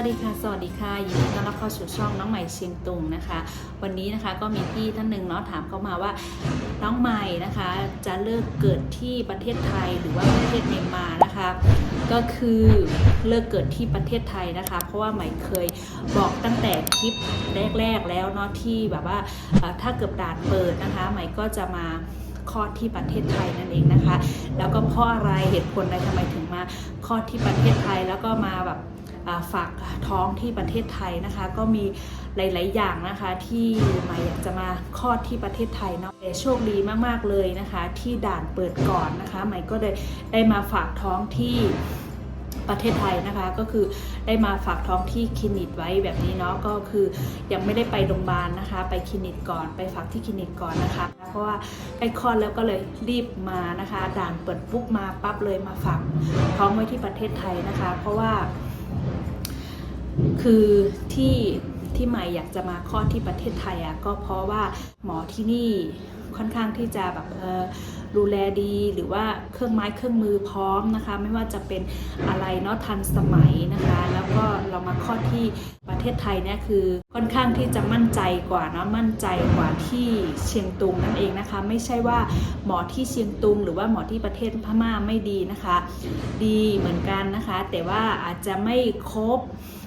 สวัสดีค่ะ สวัสดีค่ะยินดีต้อนรับเข้าสู่ช่องน้องใหม่เชียงตุงนะคะ วันนี้นะคะก็มีพี่ท่านหนึ่งเนาะถามเข้ามาว่าน้องใหม่นะคะ จะเลิกเกิดที่ประเทศไทยหรือว่าประเทศเมียนมานะคะ ก็คือเลิกเกิดที่ประเทศไทยนะคะ เพราะว่าใหม่เคยบอกตั้งแต่คลิปแรกๆแล้วเนาะที่แบบว่าถ้าเกิดด่านเปิดนะคะ ใหม่ก็จะมาคลอดที่ประเทศไทยนั่นเองนะคะ แล้วก็เพราะอะไรเหตุผลอะไรทำไมถึงมาคลอดที่ประเทศไทยแล้วก็มาแบบ ฝากท้องที่ประเทศไทยนะคะ ก็มีหลาย ๆ อย่างนะคะที่มาอยากจะมาคลอดที่ประเทศไทยเนาะแต่โชคดีมาก ๆ เลยนะคะ ที่ด่านเปิดก่อนนะคะหมายก็ได้ได้มาฝากท้องที่ประเทศไทยนะคะก็คือได้มาฝากท้องที่คลินิกไว้แบบนี้เนาะก็คือยังไม่ได้ไปโรงพยาบาลนะคะ ไปคลินิกก่อนไปฝากที่คลินิกก่อนนะคะ เพราะว่าใกล้คลอดแล้วก็เลยรีบมานะคะ ด่านเปิดปุ๊บมาปั๊บเลยมาฝากท้องไว้ที่ประเทศไทยนะคะ เพราะว่า คือที่ที่ใหม่อยากจะมาคลอดที่ประเทศไทยอะก็เพราะว่าหมอที่นี่ค่อนข้างที่จะแบบเออ ดูแลดีหรือว่าเครื่องไม้เครื่องมือพร้อมนะคะ ไม่ว่าจะเป็นอะไรเนาะทันสมัยนะคะ แล้วก็เรามาคลอที่ประเทศไทยเนี่ยคือค่อนข้างที่จะมั่นใจกว่าเนาะมั่นใจกว่าที่เชียงตุงนั่นเองนะคะ ไม่ใช่ว่าหมอที่เชียงตุง หรือว่าหมอที่ประเทศพม่าไม่ดีนะคะ ดีเหมือนกันนะคะ แต่ว่าอาจจะไม่ครบ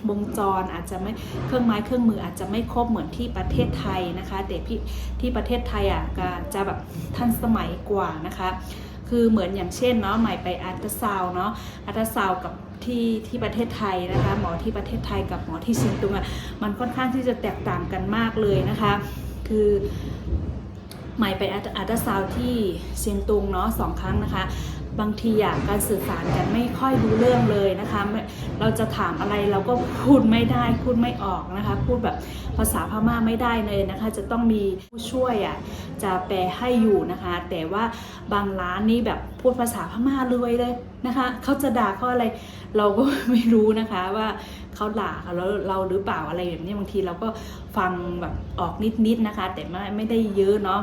วงจรอาจจะไม่เครื่องไม้เครื่องมืออาจจะไม่ครบเหมือนที่ประเทศไทยนะคะ แต่พี่ที่ประเทศไทยอะก็จะแบบทันสมัยกว่านะคะคือเหมือนอย่างเช่นเนาะใหม่ไปอัลตราซาวเนาะอัลตราซาวกับที่ที่ประเทศไทยนะคะหมอที่ประเทศไทยกับหมอที่เชียงตุงอะมันค่อนข้างที่จะแตกต่างกันมากเลยนะคะ คือ หม่ไปอัลตราซาวที่เชียงตุงเนาะสองครั้งนะคะ บางทีอะการสื่อสารกันไม่ค่อยรู้เรื่องเลยนะคะ เราจะถามอะไรเราก็พูดไม่ได้พูดไม่ออกนะคะ พูดแบบภาษาพม่าไม่ได้เลยนะคะ จะต้องมีผู้ช่วยอะจะแปลให้อยู่นะคะ แต่ว่าบางร้านนี่แบบพูดภาษาพม่าเลยเลยนะคะเขาจะด่าเขาอะไรเราก็ไม่รู้นะคะว่า เขาด่าเราเราหรือเปล่าอะไรแบบนี้บางทีเราก็ฟังแบบออกนิดๆนะคะ แต่ไม่ไม่ได้เยอะเนาะ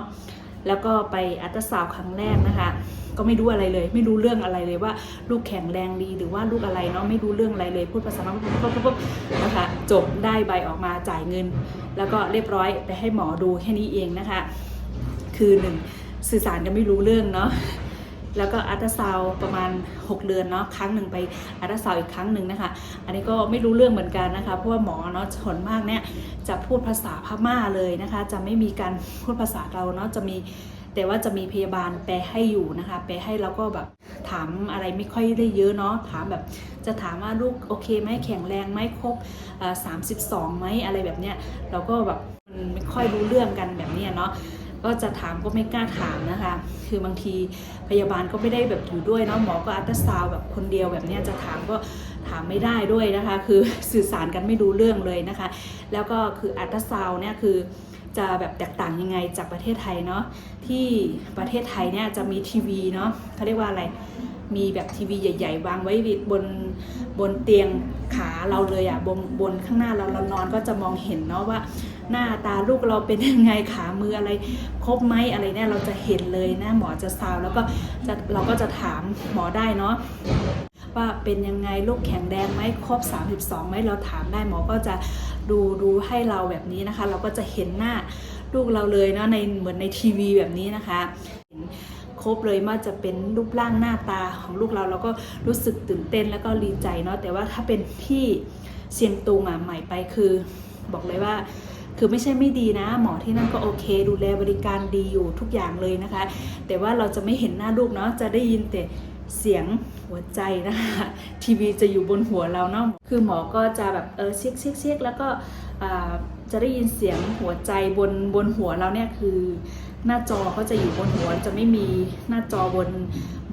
แล้วก็ไปอัลตราซาวครั้งแรกนะคะ ก็ไม่รู้อะไรเลย ไม่รู้เรื่องอะไรเลยว่าลูกแข็งแรงดีหรือว่าลูกอะไรเนาะไม่รู้เรื่องอะไรเลย พูดภาษาพม่าปุ๊บปุ๊บปุ๊บนะคะจบได้ใบออกมาจ่ายเงิน แล้วก็เรียบร้อยไปให้หมอดูแค่นี้เองนะคะ คือหนึ่งสื่อสารกันไม่รู้เรื่องเนาะ แล้วก็อัลตราซาวประมาณ 6 เดือนเนาะครั้งหนึ่งไปอัลตราซาวอีกครั้งหนึ่งนะคะ อันนี้ก็ไม่รู้เรื่องเหมือนกันนะคะเพราะว่าหมอเนาะส่วนมากเนี่ยจะพูดภาษาพม่าเลยนะคะ จะไม่มีการพูดภาษาเราเนาะจะมีแต่ว่าจะมีพยาบาลแปลให้อยู่นะคะ แปลให้แล้วก็แบบถามอะไรไม่ค่อยได้เยอะเนาะถามแบบจะถามว่าลูกโอเคไหมแข็งแรงไหมครบสามสิบสองไหมอะไรแบบเนี้ยเราก็แบบมันไม่ค่อยรู้เรื่องกันแบบเนี้ยเนาะ ก็จะถามก็ไม่กล้าถามนะคะ คือบางทีพยาบาลก็ไม่ได้แบบอยู่ด้วยเนาะหมอก็อัลตราซาวแบบคนเดียวแบบเนี้ยจะถามก็ถามไม่ได้ด้วยนะคะ คือสื่อสารกันไม่รู้เรื่องเลยนะคะ แล้วก็คืออัลตราซาวเนี่ยคือจะแบบแตกต่างยังไงจากประเทศไทยเนาะที่ประเทศไทยเนี่ยจะมีทีวีเนาะเขาเรียกว่าอะไรมีแบบทีวีใหญ่ๆวางไว้บนบนเตียงขาเราเลยอะ่ะบนบนข้างหน้าเราเรานอนก็จะมองเห็นเนาะว่า หน้าตาลูกเราเป็นยังไงขามืออะไรครบไหมอะไรเนี่ยเราจะเห็นเลยนะหมอจะซาวแล้วก็จะเราก็จะถามหมอได้เนาะว่าเป็นยังไงลูกแข็งแรงไหมครบ 32ไหมเราถามได้หมอก็จะดูดูให้เราแบบนี้นะคะ เราก็จะเห็นหน้าลูกเราเลยเนาะในเหมือนในทีวีแบบนี้นะคะครบเลยว่าจะเป็นรูปร่างหน้าตาของลูกเราเราก็รู้สึกตื่นเต้นแล้วก็ดีใจเนาะแต่ว่าถ้าเป็นที่เชียงตุงอะใหม่ไปคือ บอกเลยว่า คือไม่ใช่ไม่ดีนะ หมอที่นั่นก็โอเค ดูแลบริการดีอยู่ทุกอย่างเลยนะคะ แต่ว่าเราจะไม่เห็นหน้าลูกเนาะจะได้ยินแต่เสียงหัวใจนะคะทีวีจะอยู่บนหัวเราเนาะคือหมอก็จะแบบเออเช็คเช็คเช็คแล้วก็จะได้ยินเสียงหัวใจบนบนหัวเราเนี่ยคือหน้าจอเขาจะอยู่บนหัวจะไม่มีหน้าจอบน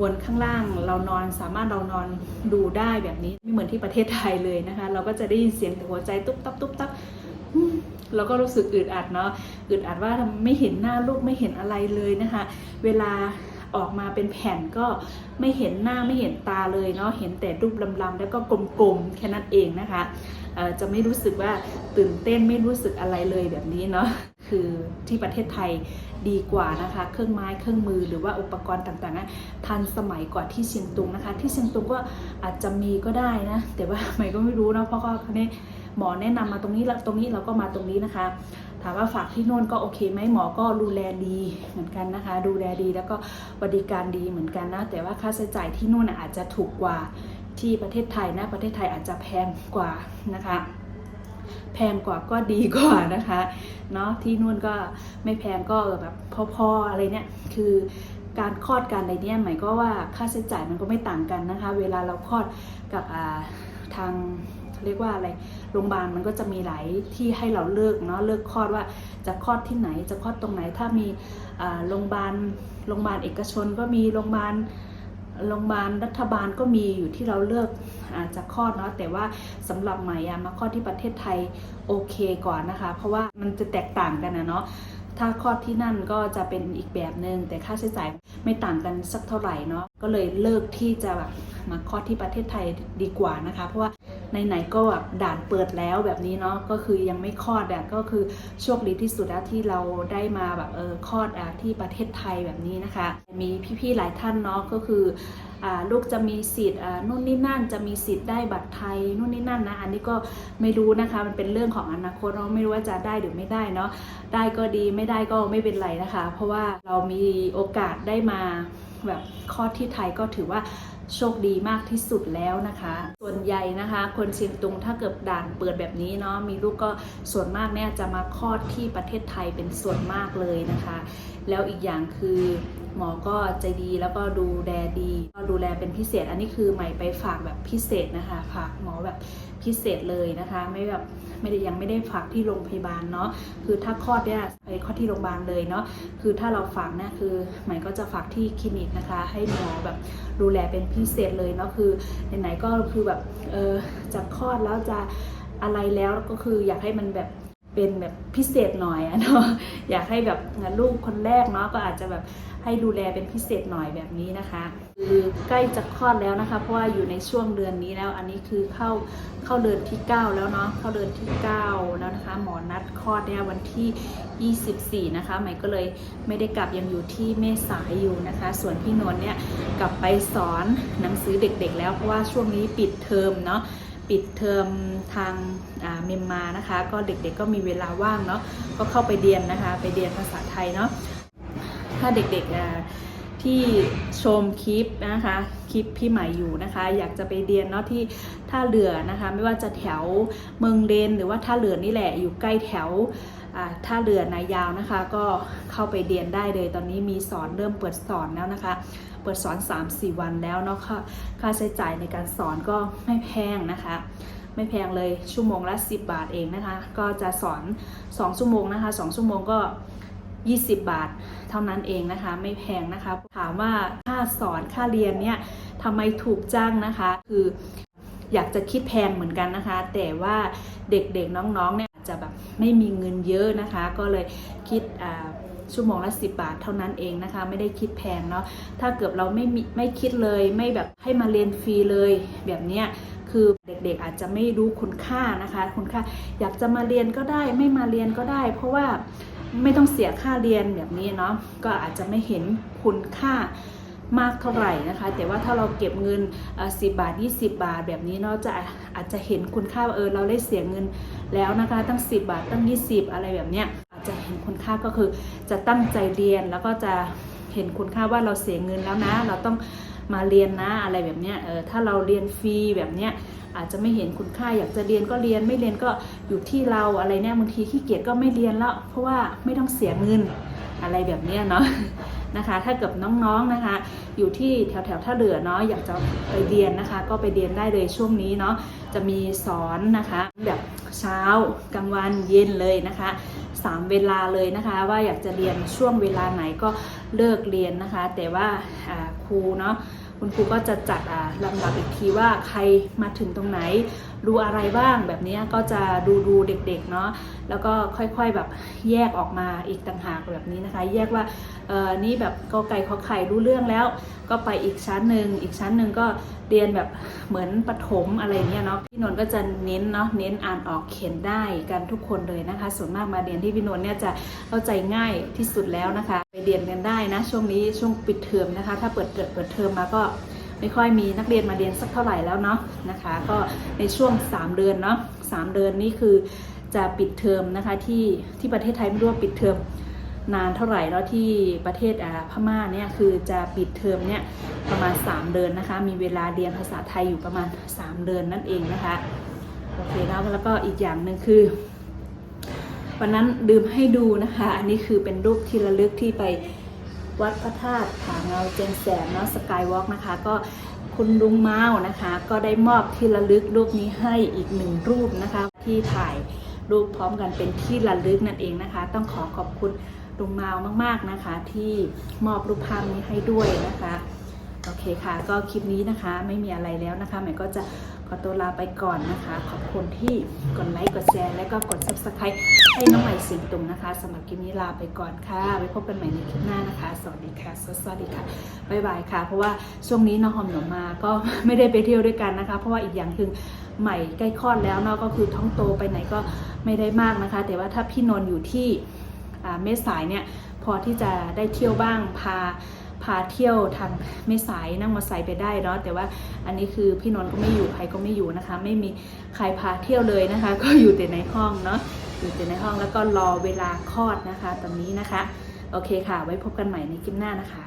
บนข้างล่าง เรานอนสามารถเรานอนดูได้แบบนี้ไม่เหมือนที่ประเทศไทยเลยนะคะ เราก็จะได้ยินเสียงแต่หัวใจตุ๊บตับตุ๊บตับ เราก็รู้สึกอึดอัดเนาะอึดอัดว่าไม่เห็นหน้าลูกไม่เห็นอะไรเลยนะคะ เวลาออกมาเป็นแผ่นก็ไม่เห็นหน้าไม่เห็นตาเลยเนาะเห็นแต่รูปลำๆแล้วก็กลมๆแค่นั้นเองนะคะจะไม่รู้สึกว่าตื่นเต้นไม่รู้สึกอะไรเลยแบบนี้เนาะคือที่ประเทศไทยดีกว่านะคะ เครื่องไม้เครื่องมือหรือว่าอุปกรณ์ต่างๆนั้นทันสมัยกว่าที่เชียงตุงนะคะ ที่เชียงตุงก็อาจจะมีก็ได้นะแต่ว่าใหม่ก็ไม่รู้นะเพราะก็เนี่ย หมอแนะนำมาตรงนี้แล้วตรงนี้เราก็มาตรงนี้นะคะ ถามว่าฝากที่โน่นก็โอเคไหมหมอก็ดูแลดีเหมือนกันนะคะ ดูแลดีแล้วก็บริการดีเหมือนกันนะ แต่ว่าค่าใช้จ่ายที่นู่นอาจจะถูกกว่าที่ประเทศไทยนะ ประเทศไทยอาจจะแพงกว่านะคะแพงกว่าก็ดีกว่านะคะเนาะที่นู่นก็ไม่แพงก็แบบพอๆอะไรเนี่ยคือการคลอดการอะไรเนี่ยหมายก็ว่าค่าใช้จ่ายมันก็ไม่ต่างกันนะคะ เวลาเราคลอดกับทางเรียกว่าอะไร โรงพยาบาลมันก็จะมีหลายที่ให้เราเลือกเนาะเลือกคลอดว่าจะคลอดที่ไหน จะคลอดตรงไหน ถ้ามีโรงพยาบาลโรงพยาบาลเอกชนก็มีโรงพยาบาลโรงพยาบาลรัฐบาลก็มีอยู่ที่เราเลือกอาจจะคลอดเนาะแต่ว่าสำหรับใหม่อะมาคลอดที่ประเทศไทยโอเคก่อนนะคะ เพราะว่ามันจะแตกต่างกันนะเนาะ ถ้าคลอดที่นั่นก็จะเป็นอีกแบบหนึง่งแต่ค่าใช้จ่ายไม่ต่างกันสักเท่าไหร่เนาะก็เลยเลิกที่จะแบบมาคลอดที่ประเทศไทยดีกว่านะคะ เพราะว่าไหนๆก็แบบด่านเปิดแล้วแบบนี้เนาะก็คือยังไม่คลอดอะก็คือโชคดีที่สุดแล้วที่เราได้มาแบบเออคลอดอะที่ประเทศไทยแบบนี้นะคะ มีพี่ๆหลายท่านเนาะก็คือ ลูกจะมีสิทธิ์นู่นนี่นั่นจะมีสิทธิ์ได้บัตรไทยนู่นนี่นั่นนะอันนี้ก็ไม่รู้นะคะมันเป็นเรื่องของอนาคตเราไม่รู้ว่าจะได้หรือไม่ได้เนาะได้ก็ดีไม่ได้ก็ไม่เป็นไรนะคะ เพราะว่าเรามีโอกาสได้มาแบบคลอดที่ไทยก็ถือว่าโชคดีมากที่สุดแล้วนะคะ ส่วนใหญ่นะคะ คนเชียงตุงถ้าเกิดด่านเปิดแบบนี้เนาะมีลูกก็ส่วนมากเนี่ยจะมาคลอดที่ประเทศไทยเป็นส่วนมากเลยนะคะ แล้วอีกอย่างคือหมอก็ใจดีแล้วก็ดูแลดีก็ดูแลเป็นพิเศษ อันนี้คือใหม่ไปฝากแบบพิเศษนะคะฝากหมอแบบพิเศษเลยนะคะ ไม่แบบไม่ได้ยังไม่ได้ฝากที่โรงพยาบาลเนาะคือถ้าคลอดเนี่ยไปคลอดที่โรงพยาบาลเลยเนาะคือถ้าเราฝากเนี่ยคือใหม่ก็จะฝากที่คลินิกนะคะ ให้หมอแบบดูแลเป็นพิเศษเลยเนาะคือไหนๆก็คือแบบเออจะคลอดแล้วจะอะไรแล้วก็คืออยากให้มันแบบ เป็นแบบพิเศษหน่อยอะเนาะอยากให้แบบลูกคนแรกเนาะก็อาจจะแบบให้ดูแลเป็นพิเศษหน่อยแบบนี้นะคะคือใกล้จะคลอดแล้วนะคะ เพราะว่าอยู่ในช่วงเดือนนี้แล้ว อันนี้คือเข้าเข้าเดือนที่ 9 แล้วเนาะเข้าเดือนที่ 9 แล้วนะคะ หมอนัดคลอดเนี่ยวันที่ 24 นะคะใหม่ก็เลยไม่ได้กลับยังอยู่ที่แม่สายอยู่นะคะ ส่วนพี่นนท์เนี่ยกลับไปสอนหนังสือเด็กๆ แล้วเพราะว่าช่วงนี้ปิดเทอมเนาะ ปิดเทอมทางเมียนมานะคะ ก็เด็กๆก็มีเวลาว่างเนาะก็เข้าไปเรียนนะคะ ไปเรียนภาษาไทยเนาะถ้าเด็กๆที่ชมคลิปนะคะคลิปพี่ใหม่อยู่นะคะ อยากจะไปเรียนเนาะที่ท่าเรือนะคะ ไม่ว่าจะแถวเมืองเลนหรือว่าท่าเรือนี่แหละอยู่ใกล้แถวท่าเรือนายาวนะคะ ก็เข้าไปเรียนได้เลยตอนนี้มีสอนเริ่มเปิดสอนแล้วนะคะ เปิดสอน 3-4 วันแล้วเนาะค่าค่าใช้จ่ายในการสอนก็ไม่แพงนะคะ ไม่แพงเลยชั่วโมงละ 10 บาทเองนะคะ ก็จะสอน 2 ชั่วโมงนะคะ 2 ชั่วโมงก็ 20 บาทเท่านั้นเองนะคะ ไม่แพงนะคะ ถามว่าค่าสอนค่าเรียนเนี่ยทำไมถูกจ้างนะคะ คืออยากจะคิดแพงเหมือนกันนะคะ แต่ว่าเด็กๆน้องๆเนี่ยอาจจะแบบไม่มีเงินเยอะนะคะ ก็เลยคิดอ่า ชั่วโมงละ10 บาทเท่านั้นเองนะคะ ไม่ได้คิดแพงเนาะถ้าเกิดเราไม่มีไม่คิดเลยไม่แบบให้มาเรียนฟรีเลยแบบเนี้ยคือเด็กๆอาจจะไม่รู้คุณค่านะคะ คุณค่าอยากจะมาเรียนก็ได้ไม่มาเรียนก็ได้ เพราะว่าไม่ต้องเสียค่าเรียนแบบนี้เนาะก็อาจจะไม่เห็นคุณค่ามากเท่าไหร่นะคะ แต่ว่าถ้าเราเก็บเงินสิบาท 20 บาทแบบนี้เนาะจะอาจจะเห็นคุณค่าเออเราได้เสียเงินแล้วนะคะตั้ง 10 บาทตั้ง 20 อะไรแบบเนี้ย จะเห็นคุณค่าก็คือจะตั้งใจเรียนแล้วก็จะเห็นคุณค่าว่าเราเสียเงินแล้วนะ เราต้องมาเรียนนะอะไรแบบเนี้ยเออถ้าเราเรียนฟรีแบบเนี้ยอาจจะไม่เห็นคุณค่าอยากจะเรียนก็เรียนไม่เรียนก็อยู่ที่เราอะไรเนี่ยบางทีขี้เกียจก็ไม่เรียนแล้ว เพราะว่าไม่ต้องเสียเงินอะไรแบบเนี้ยเนาะ นะคะ ถ้าเกิดน้องๆนะคะ อยู่ที่แถวแถวท่าเรือเนาะอยากจะไปเรียนนะคะ ก็ไปเรียนได้เลยช่วงนี้เนาะจะมีสอนนะคะ แบบเช้ากลางวันเย็นเลยนะคะสามเวลาเลยนะคะว่าอยากจะเรียนช่วงเวลาไหนก็เลิกเรียนนะคะ แต่ว่าอ่าครูเนาะคุณครูก็จะจัดอ่าลำดับอีกทีว่าใครมาถึงตรงไหน ดูอะไรบ้างแบบนี้ก็จะดูดูเด็กๆเนาะแล้วก็ค่อยๆแบบแยกออกมาอีกต่างหากแบบนี้นะคะ แยกว่าเออนี่แบบกอไก่ขอไข่รู้เรื่องแล้ว ก็ไปอีกชั้นหนึ่งอีกชั้นหนึ่งก็เรียนแบบเหมือนประถมอะไรเงี้ยเนาะพี่นนท์ก็จะเน้นเนาะเน้นอ่านออกเขียนได้กันทุกคนเลยนะคะ ส่วนมากมาเรียนที่พี่นนท์เนี่ยจะเข้าใจง่ายที่สุดแล้วนะคะ ไปเรียนกันได้นะช่วงนี้ช่วงปิดเทอมนะคะ ถ้าเปิดเปิดเปิดเทอมมาก็ ไม่ค่อยมีนักเรียนมาเรียนสักเท่าไหร่แล้วเนาะนะคะ ก็ในช่วง 3 เดือนเนาะสามเดือนนี่คือจะปิดเทอมนะคะที่ที่ประเทศไทยไม่รู้ว่าปิดเทอมนานเท่าไหร่แล้วที่ประเทศอ่าพม่าเนี่ยคือจะปิดเทอมเนี่ยประมาณ 3 เดือนนะคะ มีเวลาเรียนภาษาไทยอยู่ประมาณ 3 เดือนนั่นเองนะคะโอเคแล้วแล้วก็อีกอย่างหนึ่งคือ วันนั้นดื่มให้ดูนะคะ อันนี้คือเป็นรูปที่ระลึกที่ไป วัดพระธาตุผาเงาเจยงแสนเนาะสกายวอล์กนะคะ ก็คุณลุงเมานะคะ ก็ได้มอบที่ระลึกรูปนี้ให้อีกหนึ่งรูปนะคะ ที่ถ่ายรูปพร้อมกันเป็นที่ระลึกนั่นเองนะคะ ต้องขอขอบคุณลุงเมามากๆนะคะ ที่มอบรูปภาพนี้ให้ด้วยนะคะโอเคค่ะ ก็คลิปนี้นะคะไม่มีอะไรแล้วนะคะหม่ก็จะ ขอตัวลาไปก่อนนะคะ ขอบคุณที่กดไลค์กดแชร์และก็กด subscribe ให้น้องใหม่สิงตุงนะคะสำหรับคลิปนี้ลาไปก่อนค่ะไว้พบกันใหม่ในคลิปหน้านะคะ สวัสดีค่ะ สวัสดีค่ะบ๊ายบายค่ะ เพราะว่าช่วงนี้น้องหอมหนมมาก็ไม่ได้ไปเที่ยวด้วยกันนะคะ เพราะว่าอีกอย่างคือใหม่ใกล้คลอดแล้วเนาะก็คือท้องโตไปไหนก็ไม่ได้มากนะคะ แต่ว่าถ้าพี่นนท์อยู่ที่เมษายเนี่ยพอที่จะได้เที่ยวบ้างพา พาเที่ยวทางไม่สายนั่งมอเตอร์ไซค์ไปได้เนาะแต่ว่าอันนี้คือพี่นนท์ก็ไม่อยู่ใครก็ไม่อยู่นะคะ ไม่มีใครพาเที่ยวเลยนะคะ ก็อยู่แต่ในห้องเนาะอยู่แต่ในห้องแล้วก็รอเวลาคลอดนะคะ ตอนนี้นะคะ โอเคค่ะ ไว้พบกันใหม่ในคลิปหน้านะคะ